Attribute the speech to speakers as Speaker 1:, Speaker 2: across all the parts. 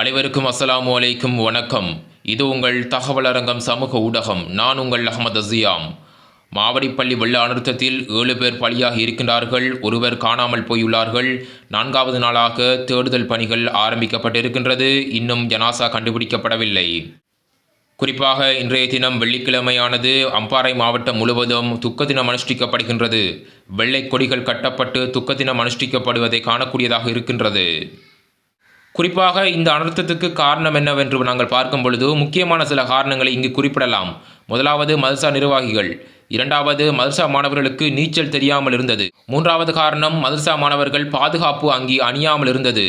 Speaker 1: அனைவருக்கும் அஸ்ஸலாமு அலைக்கும் வணக்கம். இது உங்கள் தகவல் அரங்கம் சமூக ஊடகம். நான் உங்கள் அகமது அசியாம் மாவடிப்பள்ளி வெள்ள அனர்த்தத்தில் ஏழு பேர் பலியாக இருக்கின்றார்கள். ஒருவர் காணாமல் போயுள்ளார்கள். நான்காவது நாளாக தேடுதல் பணிகள் ஆரம்பிக்கப்பட்டிருக்கின்றது. இன்னும் ஜனாசா கண்டுபிடிக்கப்படவில்லை. குறிப்பாக இன்றைய தினம் வெள்ளிக்கிழமையானது அம்பாறை மாவட்டம் முழுவதும் துக்க தினம் அனுஷ்டிக்கப்படுகின்றது. வெள்ளை கொடிகள் கட்டப்பட்டு துக்க தினம் அனுஷ்டிக்கப்படுவதை காணக்கூடியதாக இருக்கின்றது. குறிப்பாக இந்த அனர்த்தத்துக்கு காரணம் என்னவென்று நாங்கள் பார்க்கும் பொழுது முக்கியமான சில காரணங்களை இங்கு குறிப்பிடலாம். முதலாவது மல்சா நிர்வாகிகள். இரண்டாவது மதர்சா மாணவர்களுக்கு நீச்சல் தெரியாமல் இருந்தது. மூன்றாவது காரணம் மதர்சா மாணவர்கள் பாதுகாப்பு அங்கி அணியாமல் இருந்தது.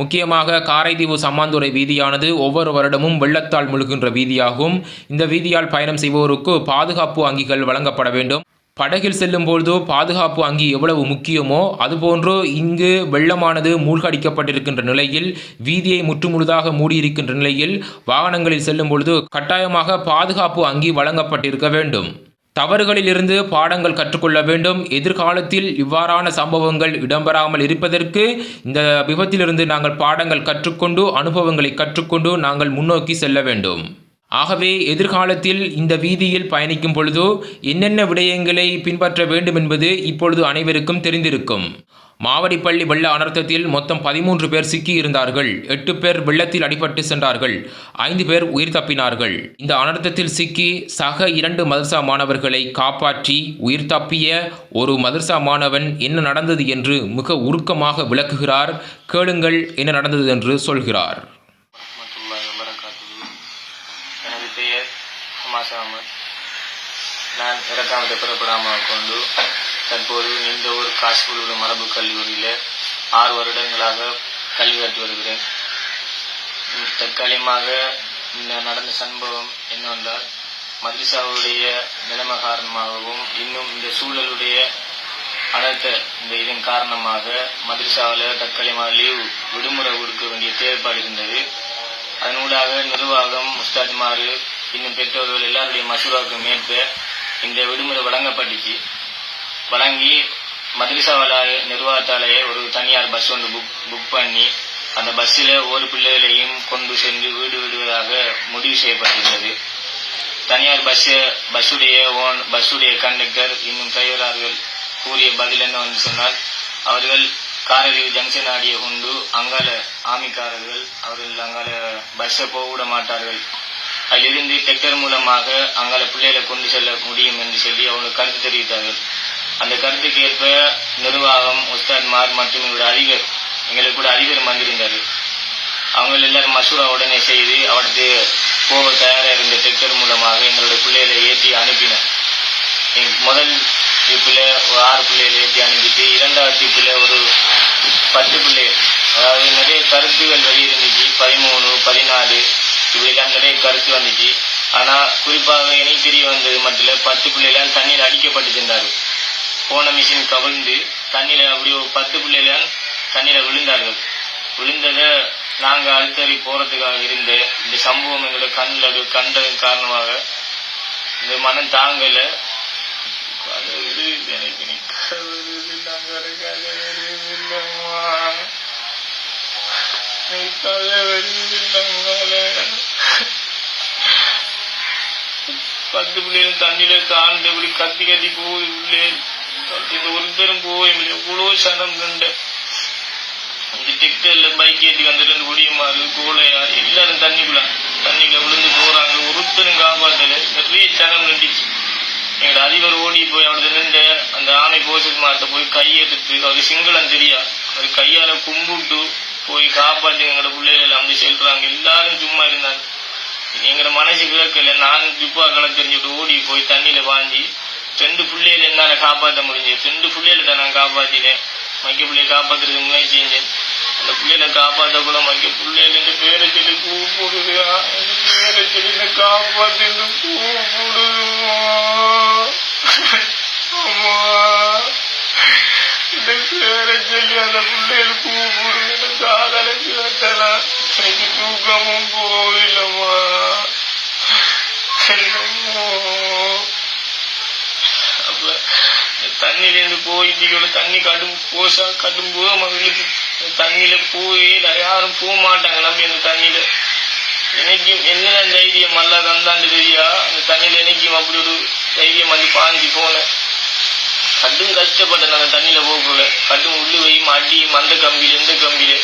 Speaker 1: முக்கியமாக காரைதீவு சம்மாந்துறை வீதியானது ஒவ்வொரு வருடமும் வெள்ளத்தால் முழுகின்ற வீதியாகும். இந்த வீதியால் பயணம் செய்வோருக்கு பாதுகாப்பு அங்கிகள் வழங்கப்பட வேண்டும். படகில் செல்லும் பொழுதோ பாதுகாப்பு அங்கி எவ்வளவு முக்கியமோ அதுபோன்று இங்கு வெள்ளமானது மூழ்கடிக்கப்பட்டிருக்கின்ற நிலையில் வீதியை முற்றுமுழுதாக மூடியிருக்கின்ற நிலையில் வாகனங்களில் செல்லும் பொழுது கட்டாயமாக பாதுகாப்பு அங்கி வழங்கப்பட்டிருக்க வேண்டும். தவறுகளிலிருந்து பாடங்கள் கற்றுக்கொள்ள வேண்டும். எதிர்காலத்தில் இவ்வாறான சம்பவங்கள் இடம்பெறாமல் இருப்பதற்கு இந்த விபத்திலிருந்து நாங்கள் பாடங்கள் கற்றுக்கொண்டு அனுபவங்களை கற்றுக்கொண்டு நாங்கள் முன்னோக்கி செல்ல வேண்டும். ஆகவே எதிர்காலத்தில் இந்த வீதியில் பயணிக்கும் பொழுது என்னென்ன விடயங்களை பின்பற்ற வேண்டும் என்பது இப்பொழுது அனைவருக்கும் தெரிந்திருக்கும். மாவடிப்பள்ளி வெள்ள அனர்த்தத்தில் மொத்தம் பதிமூன்று பேர் சிக்கி இருந்தார்கள். எட்டு பேர் வெள்ளத்தில் அடிபட்டு சென்றார்கள். ஐந்து பேர் உயிர் தப்பினார்கள். இந்த அனர்த்தத்தில் சிக்கி சக இரண்டு மதர்சா மாணவர்களை காப்பாற்றி உயிர் தப்பிய ஒரு மதர்சா மாணவன் என்ன நடந்தது என்று மிக உருக்கமாக விளக்குகிறார். கேளுங்கள் என்ன நடந்தது என்று சொல்கிறார்.
Speaker 2: ಮಾಸಾಮ நான் இறக்காம பெறப்படாமல் கொண்டு தற்போது நின்றவூர் காஷ்மீர் மரபு கல்லூரியில் ஆறு வருடங்களாக கல்வி கற்று வருகிறேன். தற்காலிகமாக நடந்த சம்பவம் என்னவென்றால் மத்ரிசாவுடைய நிலைமை காரணமாகவும் இன்னும் இந்த சூழலுடைய அனர்த்த இந்த இதன் காரணமாக மத்ரிசாவில் தற்காலிகமாக லீவ் விடுமுறை கொடுக்க வேண்டிய தேவைப்பாடு இருந்தது அதனூடாக நிர்வாகம் முஸ்தாஜ்மாறு இன்னும் பெற்றோர்கள் எல்லாருடைய மசூராவுக்கும் மேற்பு இந்த விடுமுறை வழங்கப்பட்டுச்சு. வழங்கி மதுரசாவால நிர்வாகத்தாலேயே ஒரு தனியார் பஸ் ஒன்று புக் புக் பண்ணி அந்த பஸ்ஸில் ஒரு பிள்ளைகளையும் கொண்டு சென்று வீடு விடுவதாக முடிவு செய்யப்பட்டிருந்தது. தனியார் பஸ் பஸ்ஸுடைய ஓன் பஸ்ஸுடைய கண்டக்டர் இன்னும் டிரைவரார்கள் கூறிய பதில் என்ன வந்து சொன்னால் அவர்கள் காரலில் ஜங்ஷன் ஆடிய கொண்டு அங்கால ஆமிக்காரர்கள் அவர்கள் அங்கால பஸ்ஸை போக விட மாட்டார்கள். அதிலிருந்து டெக்டர் மூலமாக அங்கால பிள்ளைகளை கொண்டு செல்ல முடியும் என்று சொல்லி அவங்க கருத்து தெரிவித்தார்கள். அந்த கருத்துக்கு ஏற்ப நிர்வாகம் உஸ்தாத்மார் மற்றும் எங்களுடைய அறிவர் எங்களுக்கு கூட அறிவர் வந்திருந்தார் அவங்க எல்லாரும் மசூரா உடனே செய்து அவருக்கு போக தயாராக இருந்த டெக்டர் மூலமாக எங்களுடைய பிள்ளைகளை ஏற்றி அனுப்பினோம் முதல் ட்ரிப்பில் ஒரு ஆறு பிள்ளைகளை ஏற்றி அனுப்பிட்டு இரண்டாவது ட்ரிப்பில் ஒரு பத்து பிள்ளைகள். அதாவது நிறைய கருத்துகள் வழி பதினாலு கருத்து வந்துச்சு. ஆனால் குறிப்பாக எனக்கு தெரிய வந்தது மட்டும் பத்து பிள்ளைகள் தண்ணீர் அடிக்கப்பட்டு சென்றார்கள். போன மிஷின் கவிழ்ந்து தண்ணியில் அப்படி ஒரு பத்து பிள்ளைகள் தண்ணியில் விழுந்தார்கள். விழுந்ததை நாங்கள் அடுத்தறி போகிறதுக்காக இருந்த இந்த சம்பவம் எங்களோட கண்ணில் கண்டதன் காரணமாக இந்த மனம் தாங்கலை. எனக்கு பத்து பிள்ளைகள் தண்ணியில தாழ்ந்து இப்படி கத்தி கத்தி போய் உள்ளே. இந்த ஒருத்தரும் போய் எவ்வளோ சனம் கண்ட. இந்த டிக்டர்ல பைக் ஏற்றி வந்துட்டு இருந்து கோலையா எல்லாரும் தண்ணிக்குள்ள தண்ணிக்குள்ள விழுந்து போறாங்க. ஒருத்தரும் காப்பாத்தல நிறைய சனம் கண்டிச்சு. எங்களோட அதிபர் ஓடி போய் அவரது நின்று அந்த ஆணை போசஸ் மாட்ட போய் கையெடுத்து அவர் சிங்களம் தெரியா? அவர் கையால கும்பிட்டு போய் காப்பாற்றி எங்களோட பிள்ளைகள் அப்படி செல்றாங்க. எல்லாரும் சும்மா இருந்தாங்க. எங்களோட மனசு கேட்கல நான் துப்பாக்களை தெரிஞ்சுட்டு ஓடி போய் தண்ணியில வாங்கி ரெண்டு பிள்ளைகளை என்னால் காப்பாற்ற முடிஞ்சது. ரெண்டு பிள்ளைகளை தான் நான் காப்பாற்றினேன் மக்க பிள்ளையை காப்பாற்றுறதுக்கு முயற்சி செஞ்சேன். அந்த பிள்ளைகளை காப்பாற்றக்குள்ள கூட மைக்க பிள்ளைகள் இந்த பேரை சொல்லி கூப்பிடுது பேரை சொல்லி காப்பாற்றி காப்பாத்து அம்மா இந்த பேரை சொல்லி அந்த பிள்ளைகள் கூப்பிடுது காதலுக்கு வெட்டலாம் எனக்கு தூக்கமும் போயில்லம்மா என்னமோ அப்ப தண்ணியிலேருந்து போய் இவ்வளவு தண்ணி கடும் போசா கடும் போக மகளுக்கு தண்ணியில போய் யாரும் போக மாட்டாங்க நம்பி அந்த தண்ணியில எனக்கும் என்ன தைரியம் அல்ல தந்தாண்டு தெரியா அந்த தண்ணியில எனக்கும் அப்படி ஒரு தைரியம் வந்து பாஞ்சு போனேன் கடும் கஷ்டப்பட்டேன் அந்த தண்ணியில போகக்குள்ள கடும் உள்ளு வையும் அடியும் அந்த கம்பியில் எந்த கம்பியில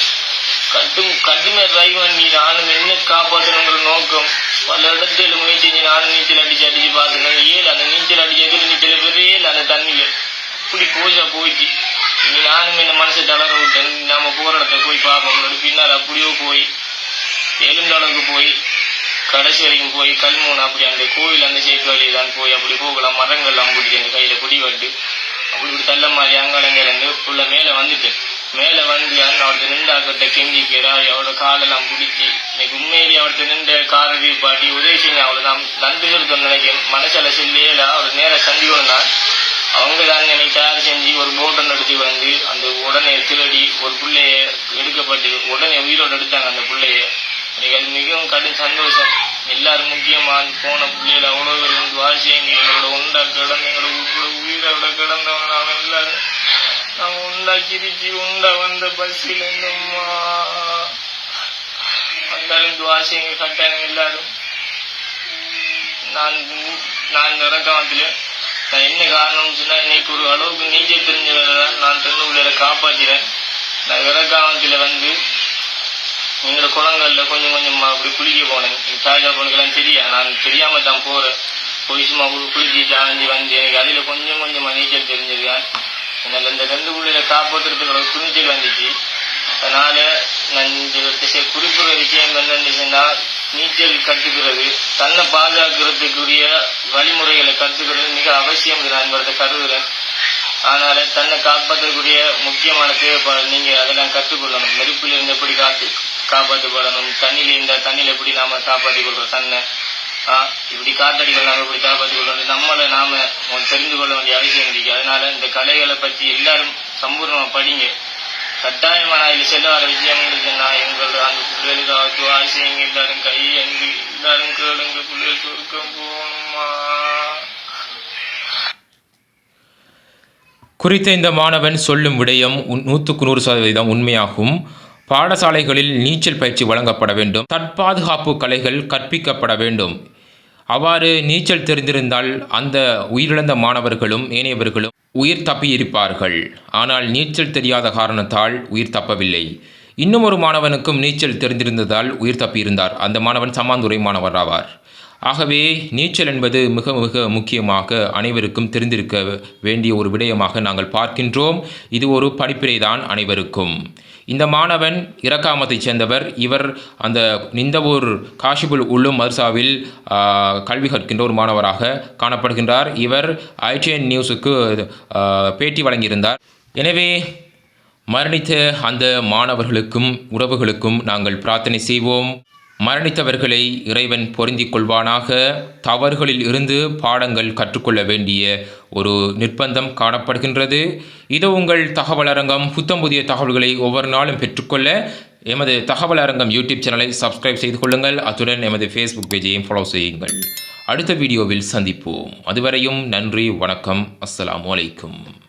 Speaker 2: கடும் கடுமை ட்ரை பண்ணி நானும் என்ன காப்பாற்றணுங்கிற நோக்கம் பல இடத்துல முயற்சி செஞ்சு நானும் நீச்சல் அடிச்சு அடிச்சு பார்த்தேன் ஏழு அந்த நீச்சல் அடிச்சு நீச்சல் பெரிய அந்த தண்ணியில இப்படி போச்சா போயிடுச்சு இனி நானும் என்ன மனசை தளர விட்டேன் நாம போற இடத்த போய் பார்ப்போம் பின்னால் அப்படியோ போய் எலுந்தளவுக்கு போய் கடைசி வரைக்கும் போய் கல்மூன் அப்படி அந்த கோவில் அந்த சேத்து தான் போய் அப்படி போகலாம் மரங்கள்லாம் பிடிச்சி அந்த கையில குடி வட்டு அப்படி இப்படி தள்ள மாதிரி அங்காலங்க புள்ள உள்ள மேல வந்துட்டு மேல வந்து அவர்கிட்ட நின்றாக்கிட்ட கெஞ்சிக்கிறா அவளோட காலெல்லாம் பிடிச்சி. இன்னைக்கு உண்மையிலேயே அவர்கிட்ட நின்ற காரதி பாட்டி உதவி செஞ்சு அவளை நான் நன்றி செலுத்தணும் நினைக்கிறேன் மனசால செல்லையில அவர் நேர சந்திக்கணும்னா அவங்க தான் என்னை தயார் செஞ்சு ஒரு போட்டை எடுத்து வந்து அந்த உடனே திருடி ஒரு பிள்ளைய எடுக்கப்பட்டு உடனே உயிரோடு எடுத்தாங்க அந்த பிள்ளைய. எனக்கு அது மிகவும் கடும் சந்தோஷம். எல்லாரும் முக்கியமாக போன பிள்ளைகள் அவ்வளோ பேர் வந்து வாசியங்க எங்களோட உண்டா கிடந்து எங்களோட உயிரோட உயிரோட கிடந்தவங்க நாங்கள் எல்லாரும். நாங்கள் உண்டா கிரிச்சு உண்டா வந்த பஸ்ஸில் இருந்தோம்மா வந்தாலும் துவாசியங்க கட்டாங்க எல்லாரும். நான் நான் இந்த இறக்காமத்தில் நான் என்ன காரணம்னு சொன்னால் இன்னைக்கு ஒரு அளவுக்கு நீச்சல் தெரிஞ்சதால தான் நான் திருநூலில காப்பாத்தினேன். நான் இறக்காமத்தில் வந்து எங்களோட குளங்கள்ல கொஞ்சம் கொஞ்சமாக அப்படி குளிக்க போனேன். தாஜா பொண்ணுக்கெல்லாம் தெரியா நான் தெரியாம தான் போறேன். போய் சும்மா குளிச்சு ஜாஞ்சி வந்து எனக்கு அதுல கொஞ்சம் கொஞ்சமா நீச்சல் தெரிஞ்சது. என்னால இந்த ரெண்டு புள்ளையில காப்பாற்றுறதுக்கு ஒரு துணிச்சல் வந்துச்சு. அதனால நான் இந்த திசை- குறிப்பிடுற விஷயம் என்னன்னு நீச்சல் கற்றுக்கிறது தன்னை பாதுகாக்கிறதுக்குரிய வழிமுறைகளை கற்றுக்கிறது மிக அவசியம் நான் கருதுகிறேன் அதனால தன்னை காப்பாற்றக்கூடிய முக்கியமான தேவைப்பாடு நீங்க அதெல்லாம் கற்றுக்கொள்ளணும். நெருப்பில் இருந்து எப்படி காத்து காப்பாற்றப்படணும் தண்ணியில் இந்த தண்ணியில் எப்படி நாம காப்பாற்றிக் கொள்றோம் தன்னை இப்படி காத்தடிகள் நாம எப்படி காப்பாற்றிக் கொள்ளணும் நம்மளை நாம தெரிந்து கொள்ள வேண்டிய அவசியம் இருக்கு. அதனால இந்த கலைகளை பற்றி எல்லாரும் சம்பூர்ணமா படிங்க. கட்டாயமா நான் இதுல செல்ல வர விஷயம் இருக்குன்னா எங்கள் அந்த பிள்ளைகளுக்கு ஆசைங்க எல்லாரும் கை அங்கு எல்லாரும் கேளுங்க பிள்ளைகள் சுருக்கம் போகணுமா
Speaker 1: குறித்த இந்த மாணவன் சொல்லும் விடயம் நூற்றுக்கு நூறு சதவீதம் உண்மையாகும். பாடசாலைகளில் நீச்சல் பயிற்சி வழங்கப்பட வேண்டும். தற்பாதுகாப்பு கலைகள் கற்பிக்கப்பட வேண்டும். அவ்வாறு நீச்சல் தெரிந்திருந்தால் அந்த உயிரிழந்த மாணவர்களும் ஏனையவர்களும் உயிர் தப்பியிருப்பார்கள். ஆனால் நீச்சல் தெரியாத காரணத்தால் உயிர் தப்பவில்லை. இன்னும் ஒரு மாணவனுக்கும் நீச்சல் தெரிந்திருந்ததால் உயிர் தப்பியிருந்தார். அந்த மாணவன் சமாந்துரை மாணவர் ஆவார் ஆகவே நீச்சல் என்பது மிக மிக முக்கியமாக அனைவருக்கும் தெரிந்திருக்க வேண்டிய ஒரு விடயமாக நாங்கள் பார்க்கின்றோம். இது ஒரு படிப்பினை தான் அனைவருக்கும். இந்த மாணவன் இரக்காமத்தைச் சேர்ந்தவர். இவர் அந்த நிந்தவூர் காஷிபுல் உள்ளும் மர்சாவில் கல்வி கற்கின்ற ஒரு மாணவராக காணப்படுகின்றார். இவர் ஐடிஎன் நியூஸுக்கு பேட்டி வழங்கியிருந்தார். எனவே மரணித்த அந்த மாணவர்களுக்கும் உறவுகளுக்கும் நாங்கள் பிரார்த்தனை செய்வோம். மரணித்தவர்களை இறைவன் பொருந்திக் கொள்வானாக. தவறுகளில் இருந்து பாடங்கள் கற்றுக்கொள்ள வேண்டிய ஒரு நிர்பந்தம் காணப்படுகின்றது. இது உங்கள் தகவல் அரங்கம். புத்தம் புதிய தகவல்களை ஒவ்வொரு நாளும் பெற்றுக்கொள்ள எமது தகவல் அரங்கம் யூடியூப் சேனலை சப்ஸ்கிரைப் செய்து கொள்ளுங்கள். அத்துடன் எமது ஃபேஸ்புக் பேஜையும் ஃபாலோ செய்யுங்கள். அடுத்த வீடியோவில் சந்திப்போம். அதுவரையும் நன்றி வணக்கம். அஸ்லாம் அலைக்கும்.